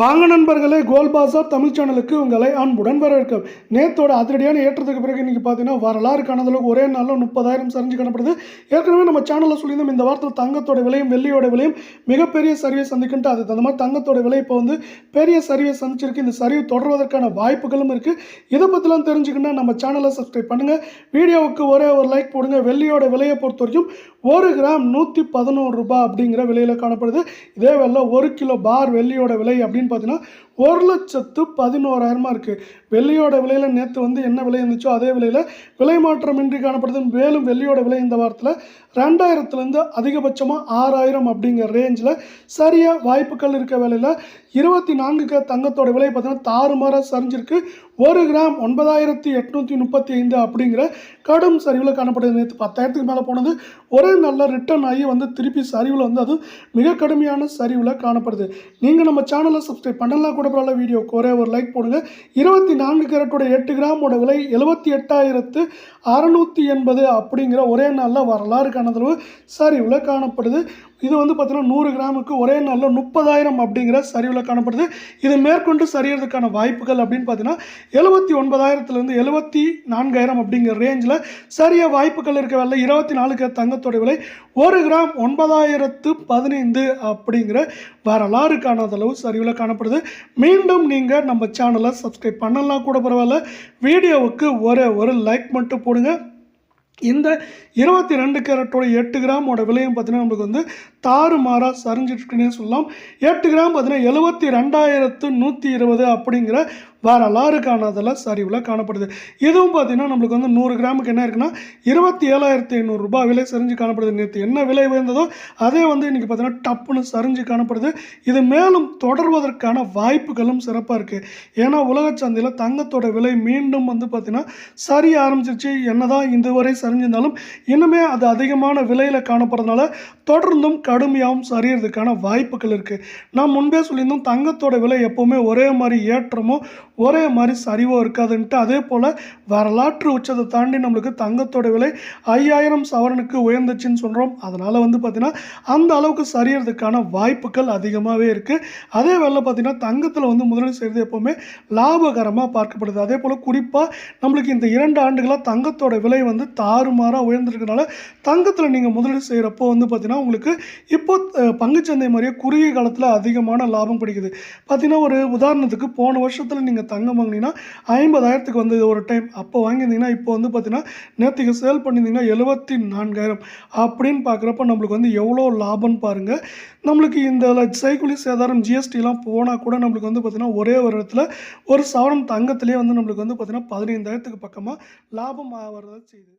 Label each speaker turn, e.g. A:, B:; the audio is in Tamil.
A: வாங்க நண்பர்களே கோல் பாசார் தமிழ் சேனலுக்கு உங்களை அன்புடன் வரவேற்கும். நேத்தோட அதிரடியான ஏற்றத்துக்கு பிறகு இன்றைக்கி பார்த்தீங்கன்னா வரலாறு காணதளவுக்கு ஒரே நாளில் முப்பதாயிரம் சரிஞ்சு காணப்படுது. ஏற்கனவே நம்ம சேனலில் சொல்லியிருந்தோம் இந்த வாரத்தில் தங்கத்தோட விலையும் வெள்ளியோட விலையும் மிகப்பெரிய சரிவை சந்திக்கின்ட்டு அதுக்கு தகுந்த மாதிரி தங்கத்தோட விலை இப்போ வந்து பெரிய சரிவை சந்திச்சிருக்கு. இந்த சரிவு தொடர்வதற்கான வாய்ப்புகளும் இருக்குது இதை பற்றிலாம் தெரிஞ்சுக்கணும்னா நம்ம சேனலை சப்ஸ்கிரைப் பண்ணுங்கள் வீடியோவுக்கு ஒரே ஒரு லைக் போடுங்க. வெள்ளியோட விலையை பொறுத்த வரைக்கும் ஒரு கிராம் நூற்றி பதினோரு ரூபாய் அப்படிங்கிற விலையில் காணப்படுது. இதே வேலை ஒரு கிலோ பார் வெள்ளியோட விலை அப்படின்னு பார்த்தீங்கன்னா ஒரு லட்சத்து பதினோராயிரமா இருக்குது வெள்ளியோட விலையில் நேற்று வந்து என்ன விலை இருந்துச்சோ அதே விலையில் விலை மாற்றமின்றி காணப்படுது மேலும் வெள்ளியோட விலை இந்த வாரத்தில் ரெண்டாயிரத்துலேருந்து அதிகபட்சமாக ஆறாயிரம் அப்படிங்கிற ரேஞ்சில் சரியாக வாய்ப்புகள் இருக்க வேலையில் இருபத்தி நான்கு தங்கத்தோட விலை பார்த்தீங்கன்னா தாறுமாறாக சரிஞ்சிருக்கு. ஒரு கிராம் ஒன்பதாயிரத்தி எட்நூற்றி முப்பத்தி ஐந்து அப்படிங்கிற கடும் சரிவில் காணப்படுது நேற்று பத்தாயிரத்துக்கு மேலே போனது. ஒரே நல்ல ரிட்டர்ன் ஆகி வந்து திருப்பி சரிவில் வந்து அது மிக கடுமையான சரிவில் காணப்படுது. நீங்கள் நம்ம சேனலை சப்ஸ்கிரைப் பண்ணலாம் கூட பரவாயில்ல வீடியோக்கு ஒரே ஒரு லைக் போடுங்க. இருபத்தி நான்கு கேரட்டோட எட்டு கிராமோட விலை எழுபத்தி எட்டாயிரத்து அறநூற்றி எண்பது அப்படிங்கிற ஒரே நாளில் வரலாறு காணதளவு சரிவில் காணப்படுது. இது வந்து பார்த்தீங்கன்னா நூறு கிராமுக்கு ஒரே நாளில் முப்பதாயிரம் அப்படிங்கிற சரிவில் காணப்படுது. இது மேற்கொண்டு சரியறதுக்கான வாய்ப்புகள் அப்படின்னு பார்த்தீங்கன்னா எழுபத்தி ஒன்பதாயிரத்துலேருந்து எழுபத்தி நான்காயிரம் அப்படிங்கிற ரேஞ்சில் சரிய வாய்ப்புகள் இருக்க வேலை இருபத்தி நாலுக்கு தங்கத்தோட விலை ஒரு கிராம் ஒன்பதாயிரத்து பதினைந்து அப்படிங்கிற வரலாறு காணாத அளவு சரிவில் காணப்படுது. மீண்டும் நீங்கள் நம்ம சேனலை சப்ஸ்கிரைப் பண்ணலாம் கூட பரவாயில்ல. வீடியோவுக்கு ஒரு ஒரு லைக் மட்டும் போடுங்க. இந்த இருபத்தி ரெண்டு கேரட்டோட எட்டு கிராமோட விலையும் பார்த்தீங்கன்னா நம்மளுக்கு வந்து தாறுமாறாக சரிஞ்சிட்ருக்குன்னே சொல்லலாம். எட்டு கிராம் பார்த்தீங்கன்னா எழுபத்தி ரெண்டாயிரத்து நூற்றி இருபது அப்படிங்கிற வரலாறுக்கான காணாதல சரிவில் காணப்படுது. இதுவும் பார்த்தீங்கன்னா நம்மளுக்கு வந்து நூறு கிராமுக்கு என்ன இருக்குன்னா இருபத்தி ஏழாயிரத்தி ஐநூறுரூபா விலை சரிஞ்சு காணப்படுது. நேற்று என்ன விலை உயர்ந்ததோ அதே வந்து இன்றைக்கி பார்த்தீங்கன்னா டப்புன்னு சரிஞ்சு காணப்படுது. இது மேலும் தொடர்வதற்கான வாய்ப்புகளும் சிறப்பாக இருக்குது ஏன்னா உலக சந்தையில் தங்கத்தோட விலை மீண்டும் வந்து பார்த்திங்கன்னா சரிய ஆரம்பிச்சிருச்சு. என்னதான் இதுவரை சரிஞ்சிருந்தாலும் இன்னுமே அது அதிகமான விலையில் காணப்படுறதுனால தொடர்ந்தும் கடுமையாகவும் சரியறதுக்கான வாய்ப்புகள் இருக்குது நான் முன்பே சொல்லியிருந்தோம் தங்கத்தோட விலை எப்போவுமே ஒரே மாதிரி ஏற்றமோ ஒரே மாதிரி சரிவோ இருக்காதுன்ட்டு. அதே போல் வரலாற்று உச்சத்தை தாண்டி நம்மளுக்கு தங்கத்தோட விலை ஐயாயிரம் சவரனுக்கு உயர்ந்துச்சுன்னு சொல்கிறோம் அதனால் வந்து பார்த்திங்கன்னா அந்த அளவுக்கு சரியறதுக்கான வாய்ப்புகள் அதிகமாகவே இருக்குது அதே வேலை பார்த்திங்கன்னா தங்கத்தில் வந்து முதலீடு செய்கிறது எப்போவுமே லாபகரமாக பார்க்கப்படுது. அதே போல் குறிப்பாக நம்மளுக்கு இந்த இரண்டு ஆண்டுகளாக தங்கத்தோட விலை வந்து தா தாறுமாறாக உயர்ந்திருக்கனால தங்கத்தில் நீங்கள் முதலீடு செய்கிறப்போ வந்து பார்த்திங்கன்னா உங்களுக்கு இப்போ பங்குச்சந்தை மாதிரியே குறுகிய காலத்தில் அதிகமான லாபம் கிடைக்குது. பார்த்திங்கன்னா ஒரு உதாரணத்துக்கு போன வருஷத்தில் நீங்கள் தங்கம் வாங்கினீங்கன்னா ஐம்பதாயிரத்துக்கு வந்தது ஒரு டைம். அப்போ வாங்கியிருந்தீங்கன்னா இப்போ வந்து பார்த்தீங்கன்னா நேற்றுக்கு சேல் பண்ணியிருந்தீங்கன்னா எழுபத்தி நான்காயிரம் அப்படின்னு பார்க்குறப்ப நம்மளுக்கு வந்து எவ்வளோ லாபம்னு பாருங்கள் நம்மளுக்கு இந்த சைக்குலி சேதாரம் ஜிஎஸ்டிலாம் போனால் கூட நம்மளுக்கு வந்து பார்த்திங்கன்னா ஒரே ஒரு இடத்துல ஒரு சவரம் தங்கத்திலே வந்து நம்மளுக்கு வந்து பார்த்திங்கன்னா பதினைந்தாயிரத்துக்கு பக்கமாக லாபம் வரதான் செய்யுது.